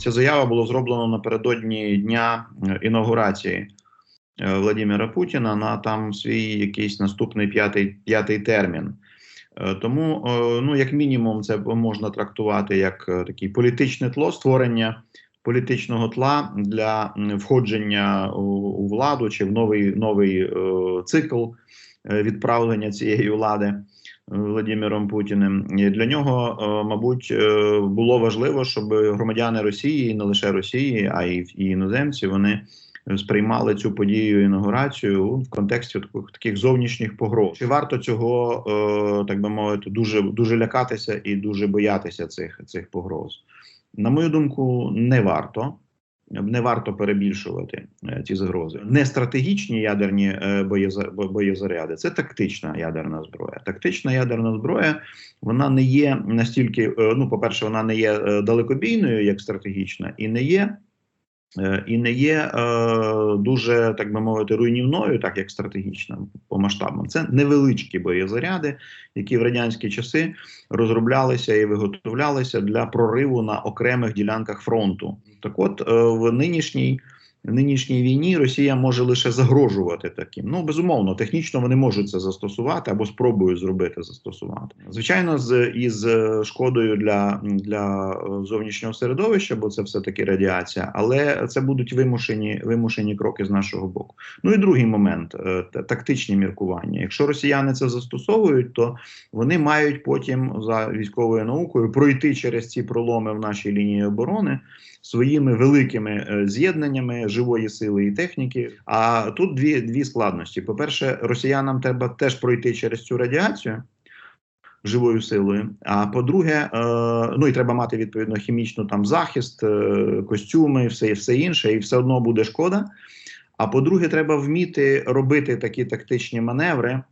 Ця заява була зроблена напередодні дня е, інаугурації е, Владимира Путіна на там свій якийсь наступний п'ятий п'ятий термін. Е, Тому, ну як мінімум, це можна трактувати як такий політичне тло створення політичного тла для входження у, владу чи в новий новий цикл відправлення цієї влади. е, Владимиром Путіним і для нього, е, мабуть, е, було важливо, щоб громадяни Росії, і не лише Росії, а й і іноземці, вони сприймали цю подію інаугурацію в контексті таких, зовнішніх погроз. Чи варто цього, е, так би мовити, дуже дуже лякатися і дуже боятися цих, цих погроз? На мою думку, не варто. Не варто перебільшувати е, ці загрози. Не стратегічні ядерні е, боєзаряди, це тактична ядерна зброя. Тактична ядерна зброя вона не є настільки, е, ну, по-перше, вона не є далекобійною, як стратегічна, і не є. Е, І не є е, дуже, так би мовити, руйнівною, так як стратегічна по масштабам. Це невеличкі боєзаряди, які в радянські часи розроблялися і виготовлялися для прориву на окремих ділянках фронту. Так, от е, в нинішній нинішній війні Росія може лише загрожувати таким. Ну безумовно, технічно вони можуть це застосувати або спробують зробити застосувати. Звичайно, з із е, шкодою для, для е, зовнішнього середовища, бо це все таки радіація, але це будуть вимушені вимушені кроки з нашого боку. Ну і другий момент е, тактичні міркування. Якщо росіяни це застосовують, то вони мають потім за військовою наукою пройти через ці проломи в нашій лінії оборони своїми великими з'єднаннями живої сили і техніки. А тут дві, дві складності: по-перше, росіянам треба теж пройти через цю радіацію. Живою силою. А по-друге, е, ну і треба мати відповідно хімічну там захист, е, костюми, все, все інше, і все одно буде шкода. А по-друге, треба вміти робити такі тактичні маневри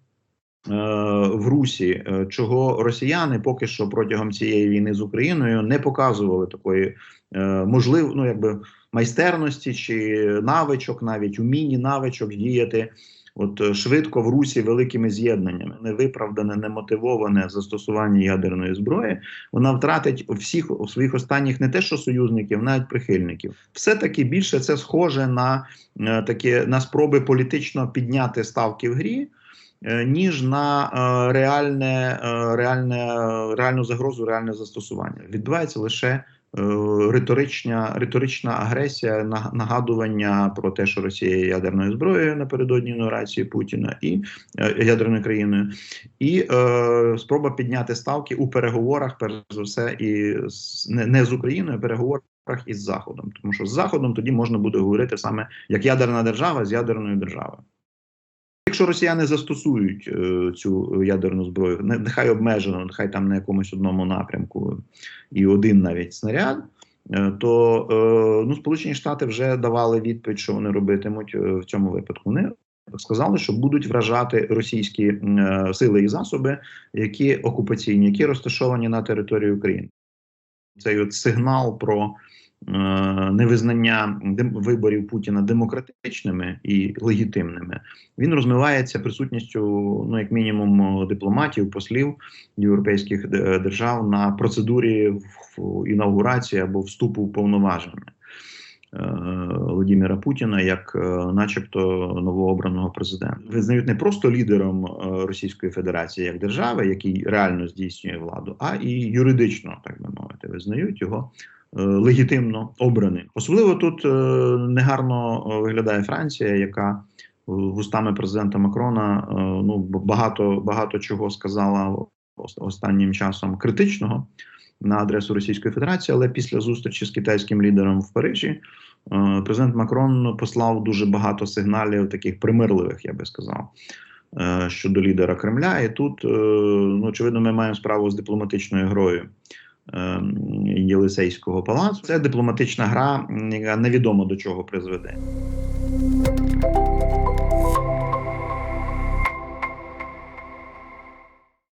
в Русі, е, чого росіяни поки що протягом цієї війни з Україною не показували такої е, можливо, ну якби майстерності чи навичок, навіть умінні навичок діяти. От е, швидко в Русі великими з'єднаннями невиправдане, немотивоване застосування ядерної зброї, вона втратить всіх своїх останніх не те, що союзників, навіть прихильників. Все таки більше це схоже на е, такі на спроби політично підняти ставки в грі. Е, Ніж на е, реальне, е, реальне, реальну загрозу, реальне застосування відбувається лише риторична, риторична агресія, нагадування про те, що Росія є ядерною зброєю напередодні інаугурації Путіна і ядерною країною, і е, спроба підняти ставки у переговорах, перш за все, і не, не з Україною, а переговорах із Заходом. Тому що з Заходом тоді можна буде говорити саме як ядерна держава з ядерною державою. Якщо росіяни застосують е, цю ядерну зброю, нехай обмежено, нехай там на якомусь одному напрямку і один навіть снаряд, е, то е, ну, Сполучені Штати вже давали відповідь, що вони робитимуть в цьому випадку. Вони сказали, що будуть вражати російські сили і засоби, які окупаційні, які розташовані на території України. Цей от сигнал про невизнання виборів Путіна демократичними і легітимними, він розмивається присутністю, ну як мінімум, дипломатів, послів європейських е, держав на процедурі інаугурації або вступу в повноваження. е, Володимира Путіна як, е, начебто, новообраного президента, визнають не просто лідером е, Російської Федерації як держави, який реально здійснює владу, а і юридично, так би мовити, визнають його е, легітимно обраним. Особливо тут е, негарно е, виглядає Франція, яка е, вустами президента Макрона е, ну багато багато чого сказала останнім часом критичного на адресу Російської Федерації, але після зустрічі з китайським лідером в Парижі е, президент Макрон послав дуже багато сигналів, таких примирливих, я би сказав. е, Щодо лідера Кремля, і тут е, ну очевидно, ми маємо справу з дипломатичною грою е, Єлисейського палацу. Це дипломатична гра, яка невідомо до чого призведе.